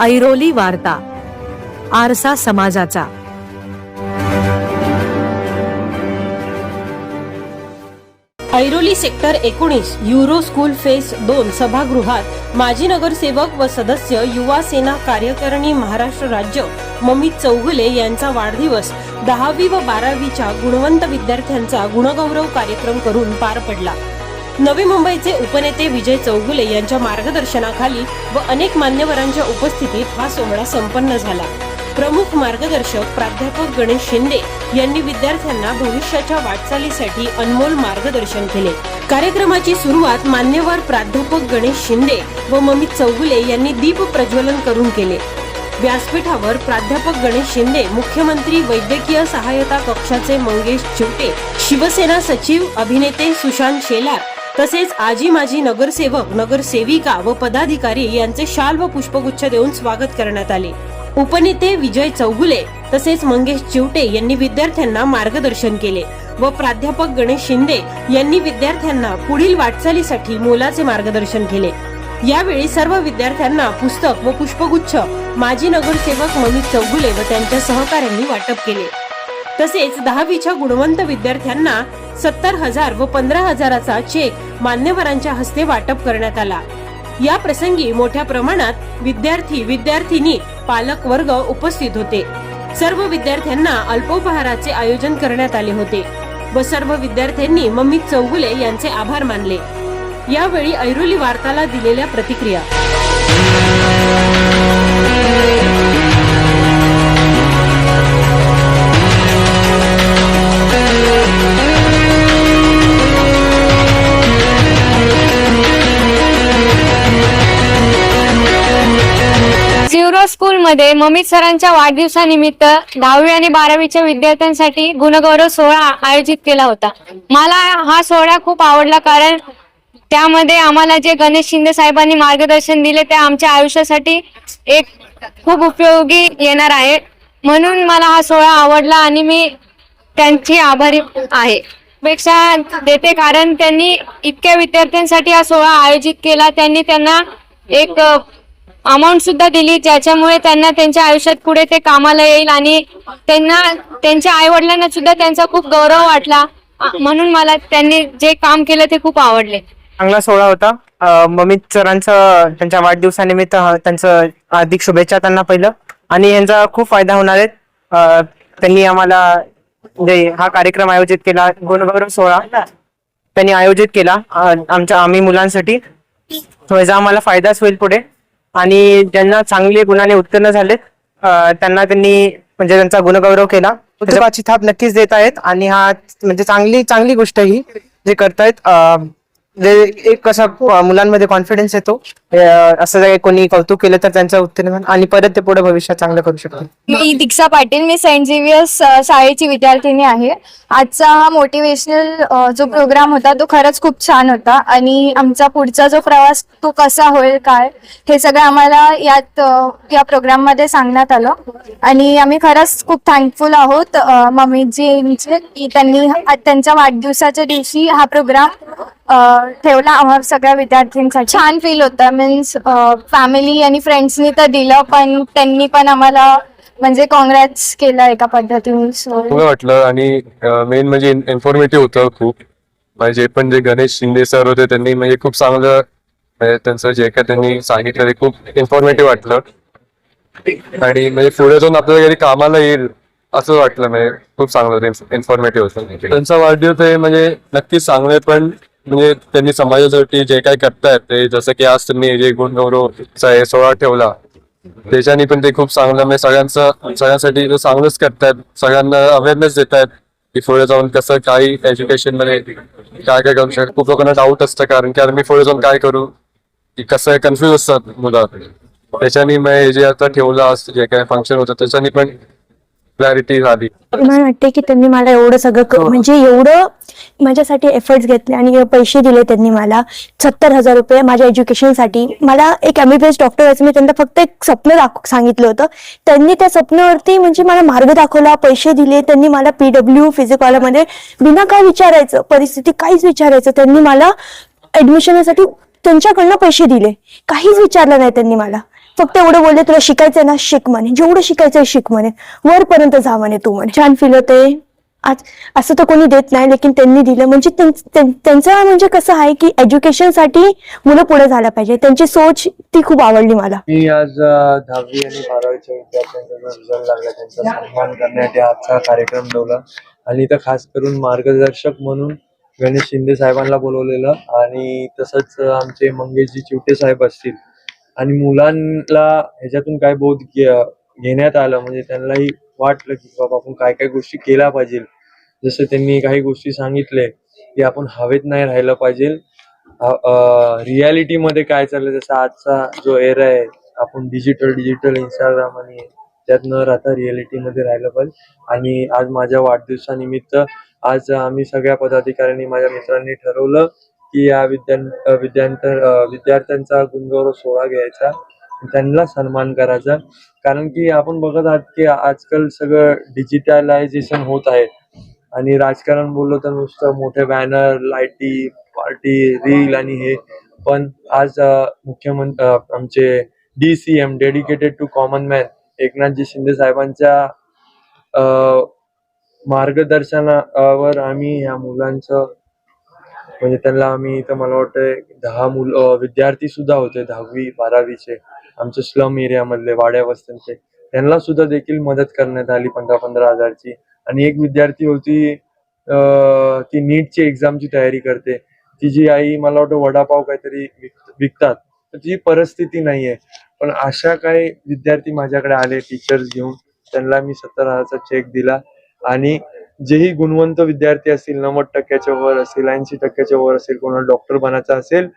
ऐरोली वार्ता आरसा समाजाचा. ऐरोली सेक्टर एकोणीस युरो स्कूल फेस दोन सभागृहात माजी नगरसेवक व सदस्य युवा सेना कार्यकारिणी महाराष्ट्र राज्य ममित चौगुले यांचा वाढदिवस दहावी व बारावीच्या गुणवंत विद्यार्थ्यांचा गुणगौरव कार्यक्रम करून पार पडला. नवी मुंबईचे उपनेते विजय चौगुले यांच्या मार्गदर्शनाखाली व अनेक मान्यवरांच्या उपस्थितीत हा सोहळा संपन्न झाला. प्रमुख मार्गदर्शक प्राध्यापक गणेश शिंदे यांनी विद्यार्थ्यांना भविष्याच्या वाटचालीसाठी अनमोल मार्गदर्शन केले. कार्यक्रमाची सुरुवात मान्यवर प्राध्यापक गणेश शिंदे व ममित चौगुले यांनी दीप प्रज्वलन करून केले. व्यासपीठावर प्राध्यापक गणेश शिंदे मुख्यमंत्री वैद्यकीय सहायता कक्षाचे मंगेश चिवटे शिवसेना सचिव अभिनेते सुशांत शेलार तसेच आजी माजी नगरसेवक नगरसेविका व पदाधिकारी यांचे शाल व पुष्पगुच्छ देऊन स्वागत करण्यात आले. उपनेते विजय चौगुले तसेच मंगेश चिवटे यांनी विद्यार्थ्यांना मार्गदर्शन केले व प्राध्यापक गणेश शिंदे यांनी विद्यार्थ्यांना पुढील वाटचालीसाठी मोलाचे मार्गदर्शन केले. यावेळी सर्व विद्यार्थ्यांना पुस्तक व पुष्पगुच्छ माजी नगरसेवक ममित चौगुले व त्यांच्या सहकाऱ्यांनी वाटप केले. तसेच दहावीच्या गुणवंत विद्यार्थ्यांना सत्तर हजार व पंधरा हजाराचा चेक मान्यवरांच्या हस्ते वाटप करण्यात आला. या प्रसंगी मोठ्या प्रमाणात विद्यार्थी विद्यार्थिनी पालक वर्ग उपस्थित होते. सर्व विद्यार्थ्यांना अल्पोपहाराचे आयोजन करण्यात आले होते व सर्व विद्यार्थ्यांनी मम्मी चौगुले यांचे आभार मानले. यावेळी ऐरोली वार्ताला दिलेल्या प्रतिक्रिया. सिवरो स्कूलमध्ये ममित सरांच्या वाढदिवसानिमित्त दहावी आणि बारावीच्या विद्यार्थ्यांसाठी गुणगौरव सोहळा आयोजित केला होता. मला हा सोहळा खूप आवडला कारण त्यामध्ये आम्हाला जे गणेश शिंदे साहेबांनी मार्गदर्शन दिले ते आमच्या आयुष्यासाठी एक खूप उपयोगी येणार आहे. म्हणून मला हा सोहळा आवडला आणि मी त्यांची आभारी आहे. पेक्षा देते कारण त्यांनी इतक्या विद्यार्थ्यांसाठी हा सोहळा आयोजित केला. त्यांनी त्यांना एक अमाऊंट सुद्धा दिली ज्याच्यामुळे त्यांना त्यांच्या आयुष्यात पुढे ते कामाला येईल आणि त्यांना त्यांच्या आई वडिलांना सुद्धा त्यांचा खूप गौरव वाटला. म्हणून मला त्यांनी जे काम केलं ते खूप आवडले. चांगला सोहळा होता. अं, ममित सरांचं त्यांच्या वाढदिवसानिमित्त अं, त्यांचं हार्दिक शुभेच्छा त्यांना पहिलं. आणि यांचा खूप फायदा होणार आहे. अं, त्यांनी आम्हाला जे हा कार्यक्रम आयोजित केला गुणगौरव सोहळा त्यांनी आयोजित केला अं, आमच्या आम्ही मुलांसाठी. तो आम्हाला फायदाच होईल पुढे. आणि ज्यांना चांगले गुणाने उत्तीर्ण झाले त्यांना त्यांनी म्हणजे त्यांचा गुणगौरव केला. थाप नक्कीच देत आहेत आणि हा म्हणजे चांगली चांगली गोष्ट ही जे करतायत एक कसा मुलांमध्ये कॉन्फिडन्स येतो. असं जर कोणी कौतुक केलं तर त्यांचं उत्तीर्ण आणि परत ते पुढे भविष्यात चांगलं करू शकतात मी दीक्षा पाटील मी सेंट झेवियर्स शाळेची विद्यार्थिनी आहे. आजचा हा मोटिवेशनल जो प्रोग्राम होता तो खरंच खूप छान होता. आणि आमचा पुढचा जो प्रवास तो कसा होईल काय हे सगळं आम्हाला यात या प्रोग्राममध्ये सांगण्यात आलं. आणि आम्ही खरंच खूप थँकफुल आहोत अ, मम्मीजींचे की त्यांनी त्यांच्या वाढदिवसाच्या दिवशी हा प्रोग्राम ठेवला आम्हा सगळ्या विद्यार्थ्यांसाठी. छान फील होतं. मीन्स फॅमिली आणि फ्रेंड्सनी तर दिलं पण त्यांनी पण आम्हाला म्हणजे कॉंग्रॅट्स केलं एका पद्धतीने सो वाटलं आणि मेन म्हणजे इन्फॉर्मेटिव्ह होतं खूप. म्हणजे जे पण जे गणेश शिंदे सर होते त्यांनी म्हणजे खूप चांगलं म्हणजे त्यांचं जे काय त्यांनी सांगितलं ते खूप इन्फॉर्मेटिव्ह वाटलं. आणि म्हणजे पुढे जाऊन आपल्याला कधी कामाला येईल असं वाटलं. म्हणजे खूप चांगलं होतं इन्फॉर्मेटिव्ह होतं. त्यांचा वाढदिवस आहे म्हणजे नक्कीच चांगलं आहे पण म्हणजे त्यांनी समाजासाठी जे काय करतायत ते जसं की आज त्यांनी जे गुणगौरवचा हे सोहळा ठेवला त्याच्याने पण ते खूप चांगलं म्हणजे सगळ्यांचं सगळ्यांसाठी चांगलंच करतायत. सगळ्यांना अवेअरनेस देत आहेत की पुढे जाऊन कसं काही एज्युकेशनमध्ये काय काय करू शकतो. खूप लोकांना डाऊट असतं कारण की मी पुढे जाऊन काय करू? की कसं कन्फ्युज असतात मुलं. त्याच्याने मग हे जे आता ठेवलं आज जे काय फंक्शन होतं त्याच्याने पण क्लॅरिटी झाली. मला वाटते की त्यांनी मला एवढं सगळं क- म्हणजे एवढं माझ्यासाठी एफर्ट्स घेतले आणि पैसे दिले त्यांनी मला. सत्तर हजार रुपये माझ्या एज्युकेशनसाठी मला एक एमबीबीएस डॉक्टर व्हायचं मी त्यांना फक्त एक स्वप्न दाख सांगितलं होतं. त्यांनी त्या स्वप्नावरती म्हणजे मला मार्ग दाखवला पैसे दिले. त्यांनी मला पीडब्ल्यू फिजिकॉलमध्ये बिना काय विचारायचं परिस्थिती काहीच विचारायचं त्यांनी मला ऍडमिशनसाठी त्यांच्याकडनं पैसे दिले. काहीच विचारलं नाही त्यांनी मला. फक्त एवढं बोलले तुला शिकायचंय ना शिक म्हणे. जेवढं शिकायचंय शिक म्हणे. वरपर्यंत जा म्हणे तू म्हणे. छान फील होते आज असं तर कोणी देत नाही लेकिन त्यांनी दिलं. म्हणजे त्यां- त्यां- त्यांचं म्हणजे कसं आहे की एज्युकेशनसाठी मुलं पुढे झालं पाहिजे. त्यांची सोच ती खूप आवडली मला. मी आज अ, दहावी आणि बारावीच्या विद्यार्थ्यांचा जो रिझल्ट लागला. त्यांचा सन्मान करण्यासाठी आजचा कार्यक्रम ठेवला. आणि इथं खास करून मार्गदर्शक म्हणून गणेश शिंदे साहेबांना बोलवलेलं. आणि तसंच आमचे मंगेशजी चिवटे साहेब असतील. आणि मुलांना ह्याच्यातून काय बोध घेण्यात आलं म्हणजे त्यांनाही वाटलं की बाबा आपण काय काय गोष्टी केल्या पाहिजे. जसं त्यांनी काही गोष्टी सांगितले की आपण हवेत नाही राहिलं पाहिजे. रियालिटी मध्ये काय चाललंय जसं आजचा जो एरा आहे आपण डिजिटल डिजिटल इंस्टाग्राम आणि त्यात न राहता रियालिटी मध्ये राहिलं पाहिजे. आणि आज माझ्या वाढदिवसानिमित्त आज आम्ही सगळ्या पदाधिकाऱ्यांनी माझ्या मित्रांनी ठरवलं की या विद्यां विद्यार्थ विद्यार्थ्यांचा गुणगौरव सोहळा घ्यायचा त्यांना सन्मान करायचा. कारण की आपण बघत आहात की आजकाल सगळं डिजिटलायझेशन होत आहे. आणि राजकारण बोललो तर नुसतं मोठे बॅनर लाईटी पार्टी रील आणि हे. पण आज मुख्यमंत्री आमचे D C M dedicated to common man Eknathji Shinde साहेबांच्या अ, मार्गदर्शनावर आम्ही या मुलांचं म्हणजे त्यांना आम्ही इथं मला वाटतं दहा मुल विद्यार्थी सुद्धा होते दहावी बारावीचे आमच्या स्लम एरियामधले वाड्या वस्त्यांचे त्यांना सुद्धा देखील मदत करण्यात आली पंधरा पंधरा हजारची. आणि एक विद्यार्थी होती ती नीटची एक्झामची तयारी करते. तिची आई मला वाटतं वडापाव काहीतरी विक- विकतात. तर तिची परिस्थिती नाहीये. पण अशा काही विद्यार्थी माझ्याकडे आले टीचर्स घेऊन. त्यांना मी सत्तर हजारचा चेक दिला. आणि जेही गुणवंत विद्यार्थी असतील नव्वद टक्क्याच्या वर असतील ऐंशी टक्क्याच्या वर असेल कोणाला डॉक्टर बनायचं असेल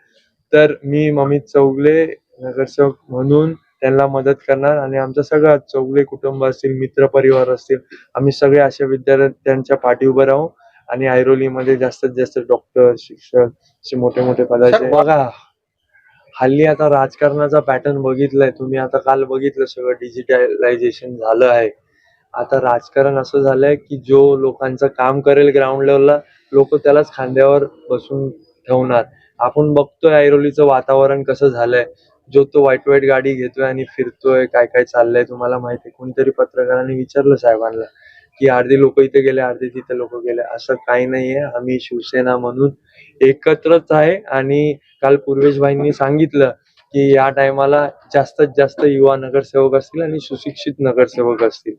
तर मी ममित चौगले नगरसेवक म्हणून त्यांना मदत करणार आणि आमचं सगळं चौगले कुटुंब असतील मित्र परिवार असतील आम्ही सगळे अशा विद्यार्थ्यांच्या पाठी उभं राहू आणि ऐरोलीमध्ये जास्तीत जास्त डॉक्टर शिक्षक असे मोठे मोठे पदाचे बघा हल्ली आता राजकारणाचा पॅटर्न बघितलाय. तुम्ही आता काल बघितलं सगळं डिजिटलायझेशन झालं आहे. आता राजकारण असं झालंय की जो लोकांचं काम करेल ग्राउंड लेवलला लोक त्यालाच खांद्यावर बसून ठेवणार. आपण बघतोय ऐरोलीचं वातावरण कसं झालंय. जो तो वाईट वाईट गाडी घेतोय आणि फिरतोय काय काय चाललंय तुम्हाला माहिती कोणतरी पत्रकारांनी विचारलं साहेबांना की अर्धी लोक इथे गेले अर्धे तिथे लोक गेले. असं काही नाहीये. आम्ही शिवसेना म्हणून एकत्रच आहे आणि काल पूर्वेशभाईंनी सांगितलं की या टायमाला जास्तीत जास्त युवा नगरसेवक असतील आणि सुशिक्षित नगरसेवक असतील.